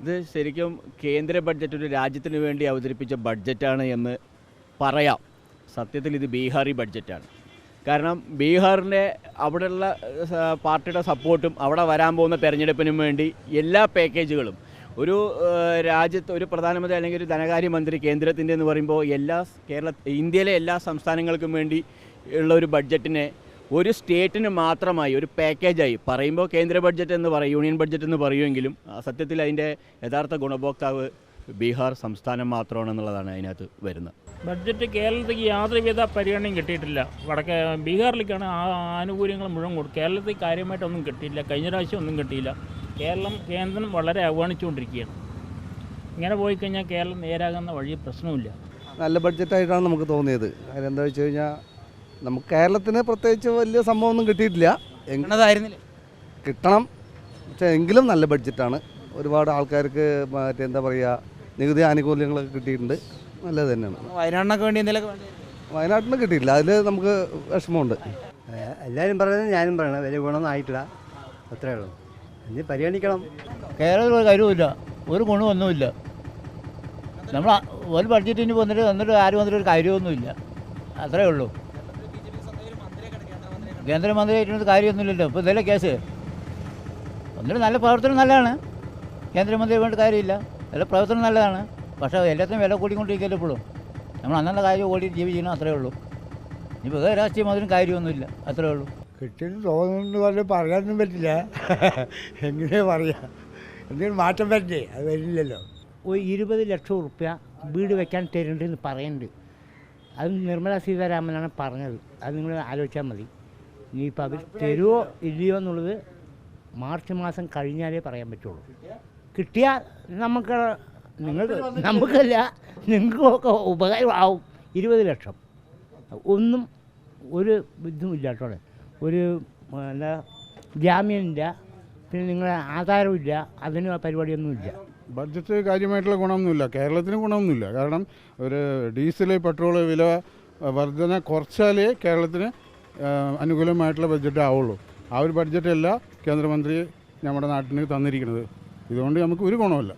ഇത് ശരിക്കും കേന്ദ്ര ബഡ്ജറ്റ് ഒരു രാജ്യത്തിന് വേണ്ടി അവതരിപ്പിച്ച ബഡ്ജറ്റാണ് എന്ന് പറയാം. സത്യത്തിൽ ഇത് ബീഹാറി ബഡ്ജറ്റാണ്. കാരണം ബീഹാറിന്റെ അവിടെയുള്ള പാർട്ടിയുടെ സപ്പോർട്ടും അവിടെ വരാൻ പോകുന്ന തെരഞ്ഞെടുപ്പിനും വേണ്ടി എല്ലാ പാക്കേജുകളും ഒരു രാജ്യത്ത് ഒരു പ്രധാനമന്ത്രി അല്ലെങ്കിൽ ഒരു ധനകാര്യമന്ത്രി കേന്ദ്രത്തിന്റെ എന്ന് പറയുമ്പോൾ എല്ലാ കേരള ഇന്ത്യയിലെ എല്ലാ സംസ്ഥാനങ്ങൾക്കും വേണ്ടി ഉള്ള ഒരു ബഡ്ജറ്റിനെ ഒരു സ്റ്റേറ്റിന് മാത്രമായി ഒരു പാക്കേജായി പറയുമ്പോൾ കേന്ദ്ര ബഡ്ജറ്റ് എന്ന് പറയും യൂണിയൻ ബഡ്ജറ്റ് എന്ന് പറയുമെങ്കിലും സത്യത്തിൽ അതിന്റെ യഥാർത്ഥ ഗുണഭോക്താവ് ബീഹാർ സംസ്ഥാനം മാത്രമാണെന്നുള്ളതാണ് അതിനകത്ത് വരുന്നത്. ബഡ്ജറ്റ് കേരളത്തിലേക്ക് യാതൊരുവിധ പരിഗണനയും കിട്ടിയിട്ടില്ല. വടക്കേ ബീഹാറിലേക്കാണ് ആ ആനുകൂല്യങ്ങൾ മുഴുവൻ കൊടുക്കും കേരളത്തിൽ കാര്യമായിട്ടൊന്നും കിട്ടിയില്ല കഴിഞ്ഞ പ്രാവശ്യം ഒന്നും കിട്ടിയില്ല. കേരളം കേന്ദ്രം വളരെ അവഗണിച്ചുകൊണ്ടിരിക്കുകയാണ് ഇങ്ങനെ പോയി കഴിഞ്ഞാൽ കേരളം നേരാകുന്ന വഴി പ്രശ്നമില്ല നല്ല ബഡ്ജറ്റായിട്ടാണ് നമുക്ക് തോന്നിയത്. അതിലെന്താ വെച്ച് കഴിഞ്ഞാൽ നമുക്ക് കേരളത്തിന് പ്രത്യേകിച്ച് വലിയ സംഭവമൊന്നും കിട്ടിയിട്ടില്ല. എങ്ങനെതായിരുന്നില്ല കിട്ടണം. പക്ഷേ എങ്കിലും നല്ല ബഡ്ജറ്റാണ്. ഒരുപാട് ആൾക്കാർക്ക് മറ്റേ എന്താ പറയുക നികുതി ആനുകൂല്യങ്ങളൊക്കെ കിട്ടിയിട്ടുണ്ട്. നല്ലത് തന്നെയാണ്. വയനാടിനൊക്കെ വേണ്ടി എന്തെങ്കിലും വയനാട്ടിന് കിട്ടിയിട്ടില്ല. അതിൽ നമുക്ക് വിഷമമുണ്ട്. എല്ലാവരും പറയുന്നത് ഞാനും പറയണം വലിയ ഗുണമൊന്നും ആയിട്ടില്ല. അത്രേ ഉള്ളൂ. ഇനി പരിഗണിക്കണം. കേരളത്തിൽ ഒരു കാര്യവുമില്ല. ഒരു ഗുണമൊന്നുമില്ല. നമ്മൾ ഒരു ബഡ്ജറ്റിന് വന്നിട്ട് വന്നിട്ട് ആരും വന്നിട്ട് ഒരു കാര്യമൊന്നുമില്ല. അത്രേ ഉള്ളൂ. കേന്ദ്രമന്ത്രിയായിട്ടൊരു കാര്യമൊന്നുമില്ലല്ലോ. ഇപ്പോൾ ഇതല്ലേ കേസ്? ഒന്നിട്ട് നല്ല പ്രവർത്തനം നല്ലതാണ്. കേന്ദ്രമന്ത്രി വേണ്ട കാര്യമില്ല. നല്ല പ്രവർത്തനം നല്ലതാണ്. പക്ഷേ എല്ലാത്തിനും വില കൂടിക്കൊണ്ടിരിക്കല്ലോ ഇപ്പോഴും. നമ്മൾ അന്നത്തെ കാര്യം ഓടി ജീവിക്കണം അത്രേ ഉള്ളൂ. ഇനി വേറെ രാഷ്ട്രീയം അതിനും കാര്യമൊന്നുമില്ല. അത്രേ ഉള്ളൂ. കിട്ടിയിട്ട് തോന്നുന്നു പറഞ്ഞ് പറയാനൊന്നും പറ്റില്ല. എങ്ങനെ പറയാം? എന്തെങ്കിലും മാറ്റം പറ്റേ അത് വരില്ലല്ലോ. ഒരു ഇരുപത് ലക്ഷം ഉറുപ്യ വീട് വെക്കാൻ തരുന്നുണ്ടെന്ന് പറയുന്നുണ്ട്. അത് നിർമ്മല സീതാരാമനാണ് പറഞ്ഞത്. അത് നിങ്ങൾ ആലോചിച്ചാൽ മതി. ഇനിയിപ്പോൾ അവർ തരുമോ ഇല്ലയോ എന്നുള്ളത് മാർച്ച് മാസം കഴിഞ്ഞാലേ പറയാൻ പറ്റുള്ളൂ. കിട്ടിയാൽ നമുക്ക് നിങ്ങൾ നമുക്കല്ല നിങ്ങൾക്കൊക്കെ ഉപകാരമാവും. ഇരുപത് ലക്ഷം. ഒന്നും ഒരു ഇതുമില്ല കേട്ടോ ഒരു എന്താ ജാമ്യമില്ല. പിന്നെ നിങ്ങളെ ആധാരമില്ല അതിന് ആ പരിപാടിയൊന്നുമില്ല ബഡ്ജറ്റ് കാര്യമായിട്ടുള്ള ഗുണമൊന്നുമില്ല. കേരളത്തിന് ഗുണമൊന്നുമില്ല. കാരണം ഒരു ഡീസൽ പെട്രോൾ വില വർധന കുറച്ചാലേ കേരളത്തിന് അനുകൂലമായിട്ടുള്ള ബഡ്ജറ്റ് ആവുള്ളൂ. ആ ഒരു ബഡ്ജറ്റല്ല കേന്ദ്രമന്ത്രി നമ്മുടെ നാട്ടിന് തന്നിരിക്കുന്നത്. ഇതുകൊണ്ട് നമുക്ക് ഒരു ഗുണമില്ല